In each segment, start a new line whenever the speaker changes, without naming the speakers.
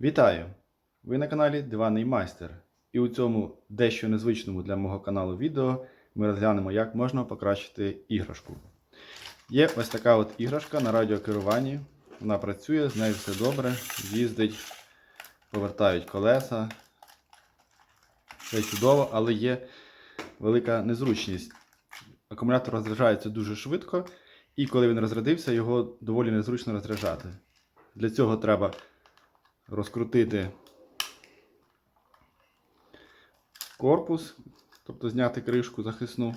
Вітаю! Ви на каналі Диванний Майстер. І у цьому дещо незвичному для мого каналу відео ми розглянемо, як можна покращити іграшку. Є ось така от іграшка на радіокеруванні. Вона працює, з нею все добре, їздить, повертають колеса. Все чудово, але є велика незручність. Акумулятор розряджається дуже швидко, і коли він розрядився, його доволі незручно розряджати. Для цього треба розкрутити корпус, тобто зняти кришку захисну.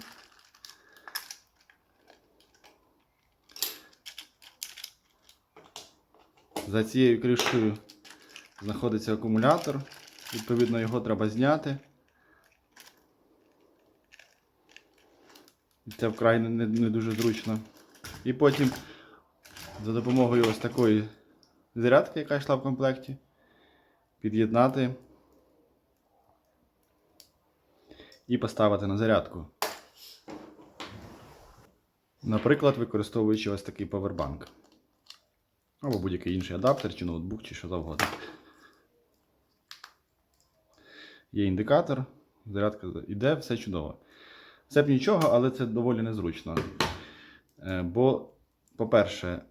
За цією кришкою знаходиться акумулятор, відповідно, його треба зняти. Це вкрай не, не дуже зручно. І потім за допомогою ось такої зарядки, яка йшла в комплекті, під'єднати і поставити на зарядку. Наприклад, використовуючи ось такий павербанк. Або будь-який інший адаптер, чи ноутбук, чи що завгодно. Є індикатор, зарядка йде, все чудово. Це б нічого, але це доволі незручно. Е, Бо, по-перше,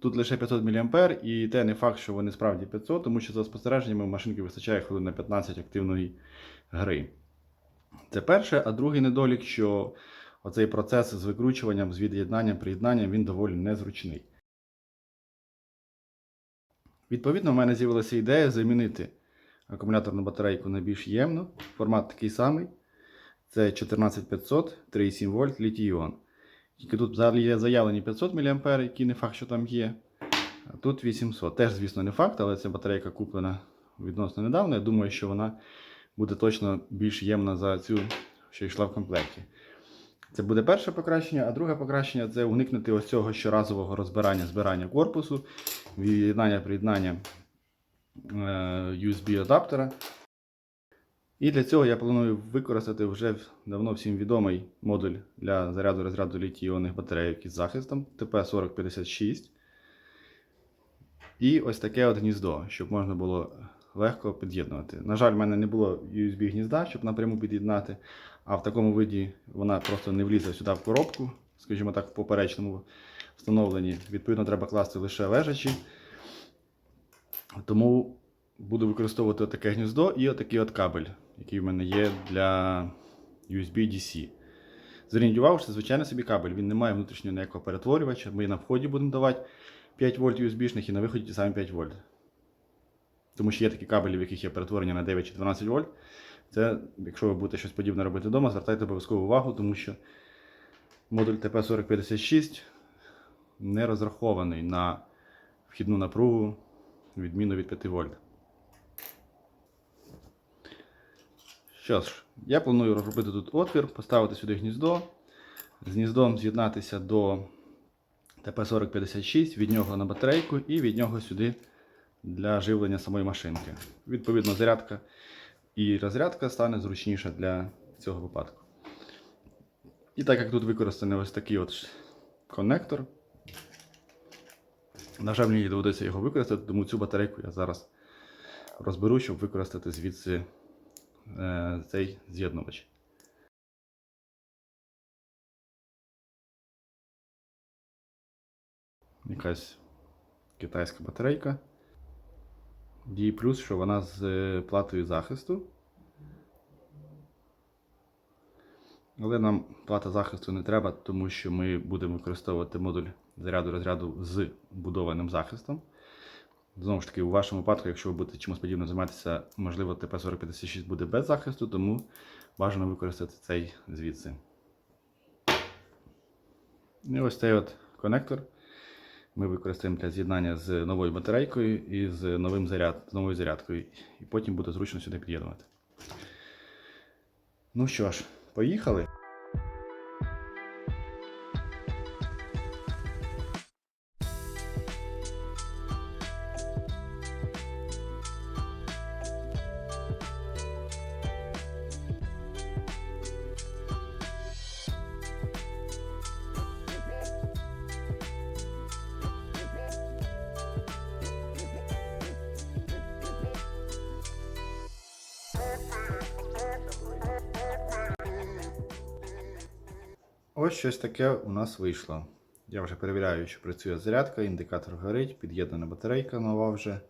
тут лише 500 мА, і те не факт, що вони справді 500, тому що за спостереженнями машинки вистачає хвилин на 15 активної гри. Це перше, а другий недолік, що оцей процес з викручуванням, з від'єднанням, приєднанням, він доволі незручний. Відповідно, в мене з'явилася ідея замінити акумуляторну батарейку на більш ємну. Формат такий самий. Це 14500 3,7 вольт літій-іон. Тільки тут взагалі є заявлені 500 мА, які не факт, що там є. А тут 800. Теж, звісно, не факт, але ця батарейка куплена відносно недавно. Я думаю, що вона буде точно більш ємна за цю, що йшла в комплекті. Це буде перше покращення, а друге покращення це уникнути ось цього щоразового розбирання збирання корпусу, від'єднання приєднання е, USB-адаптера. І для цього я планую використати вже давно всім відомий модуль для заряду розряду літій-іонних батарейок із захистом TP4056. І ось таке от гніздо, щоб можна було легко під'єднувати. На жаль, в мене не було USB гнізда, щоб напряму під'єднати, а в такому виді вона просто не влізе сюди в коробку, скажімо так, в поперечному встановленні. Відповідно, треба класти лише лежачі. Тому буду використовувати таке гніздо і отакий от кабель, який в мене є для USB-DC. Зверніть що це звичайний собі кабель, він не має внутрішнього ніякого перетворювача. Ми на вході будемо давати 5 вольт USB-шних і на виході ті самі 5 вольт. Тому що є такі кабелі, в яких є перетворення на 9 чи 12 вольт. Це, якщо ви будете щось подібне робити вдома, звертайте обов'язково увагу, тому що модуль TP4056 не розрахований на вхідну напругу відміну від 5 вольт. Що ж, я планую розробити тут отвір, поставити сюди гніздо, з гніздом з'єднатися до TP4056, від нього на батарейку і від нього сюди для живлення самої машинки. Відповідно, зарядка і розрядка стане зручніша для цього випадку. І так як тут використаний ось такий от коннектор, на жаль, мені доведеться його використати, тому цю батарейку я зараз розберу, щоб використати звідси цей з'єднувач. Якась китайська батарейка. Дії плюс, що вона з е, платою захисту. Але нам плата захисту не треба, тому що ми будемо використовувати модуль заряду розряду з будованим захистом. Знову ж таки, у вашому випадку, якщо ви будете чимось подібним займатися, можливо, ТП-4056 буде без захисту, тому бажано використати цей звідси. І ось цей от конектор ми використаємо для з'єднання з новою батарейкою і з новим заряд, з новою зарядкою. І потім буде зручно сюди під'єднувати. Ну що ж, поїхали. Ось щось таке у нас вийшло. Я вже перевіряю, що працює зарядка, індикатор горить, під'єднана батарейка нова вже.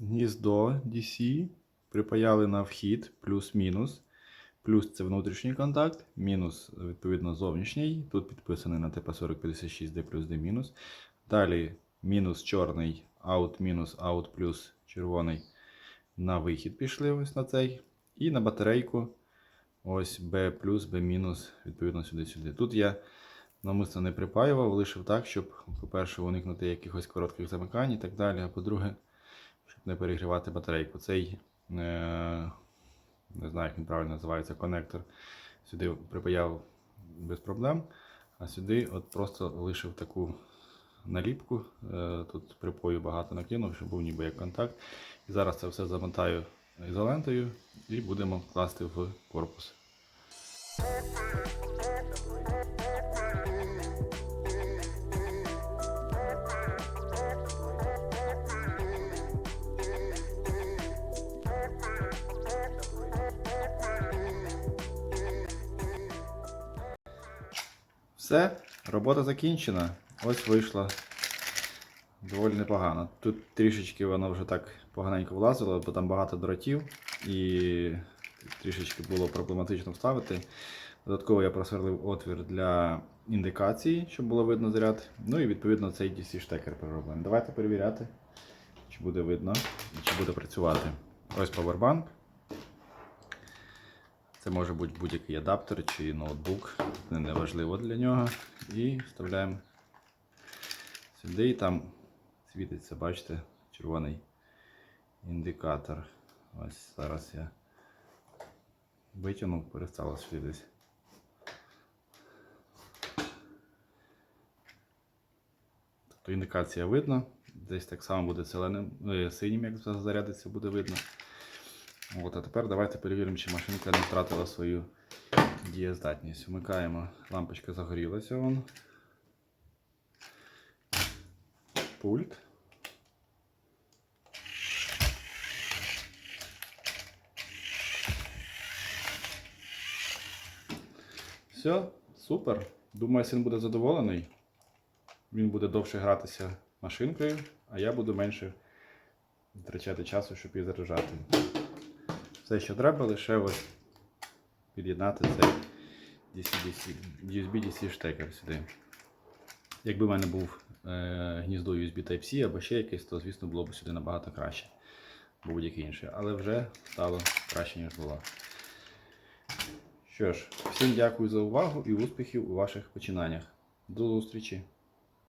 Гніздо DC припаяли на вхід плюс-мінус. Плюс це внутрішній контакт, мінус, відповідно, зовнішній. Тут підписаний на ТП4056 D плюс D. Далі мінус чорний, аут мінус, аут плюс червоний на вихід пішли ось на цей. І на батарейку ось B плюс, B мінус, відповідно сюди-сюди. Тут я намисно не припаював, лишив так, щоб, по-перше, уникнути якихось коротких замикань і так далі. А по-друге, щоб не перегрівати батарейку. Цей, е, не знаю, як він правильно називається, конектор. Сюди припаяв без проблем. А сюди от просто лишив таку наліпку. Е, Тут припою багато накинув, щоб був ніби як контакт. І зараз це все замотаю ізолентою і будемо класти в корпус. Все, робота закінчена. Ось вийшло доволі непогано. Тут трішечки воно вже так поганенько влазило, бо там багато дротів і трішечки було проблематично вставити. Додатково я просверлив отвір для індикації, щоб було видно заряд. Ну і відповідно цей DC штекер перероблений. Давайте перевіряти, чи буде видно і чи буде працювати. Ось повербанк. Це може бути будь-який адаптер чи ноутбук, це не важливо для нього. І вставляємо сюди і там світиться, бачите, червоний індикатор. Ось зараз я витягнув, перестало світитись. Тобто індикація видно, десь так само буде зеленим, е, синім, як зарядиться, буде видно. От, а тепер давайте перевіримо, чи машинка не втратила свою дієздатність. Вмикаємо, лампочка загорілася. Вон. Пульт. Все, супер. Думаю, син буде задоволений. Він буде довше гратися машинкою, а я буду менше втрачати часу, щоб її заряджати. Все, що треба, лише ось під'єднати цей USB-DC штекер сюди. Якби в мене був гніздо USB Type-C або ще якесь, то звісно було б сюди набагато краще. Будь-яке інше. Але вже стало краще, ніж було. Що ж, всім дякую за увагу і успіхів у ваших починаннях. До зустрічі!